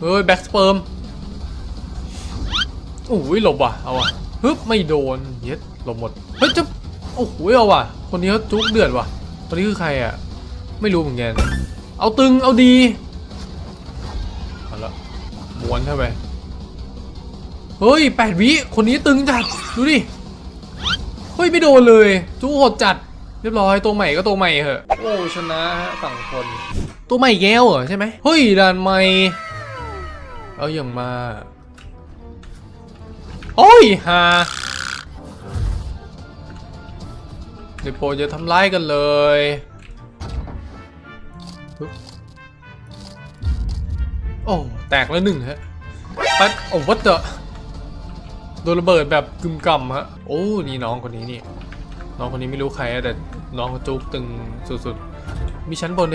เฮ้ยแบ็กสเปิร์มโอ้ยหลบว่ะเอาว่ะฮึบไม่โดนเย็ดหลบหมดเฮ้ยจะโอ้โหเอาว่ะ คนนี้เขาจุกเดือดว่ะคนนี้คือใครอะ ไม่รู้เหมือนกันเอาตึงเอาดีเอาละม้วนเข้าไปเฮ้ยแปดวิคนนี้ตึงจัดดูดิเฮ้ยไม่โดนเลยจุกโหดจัดเรียบร้อยตัวใหม่ก็ตัวใหม่เหอะโอ้ชนะฮะฝั่งคน ตัวใหม่แก้วเหรอใช่ไหมเฮ้ยด่านใหม่ เอาอย่างมา โอ้ยฮาเดี๋ยวโปรจะทำร้ายกันเลยโอ้แตกแล้วหนึ่งฮะปัดโอ้วัดเตอะโดนระเบิดแบบกึมกำฮะ โอ้ นี่น้องคนนี้นี่ น้องคนนี้ไม่รู้ใครอะแต่น้องจุกตึงสุดๆ มีชั้นบนด้วย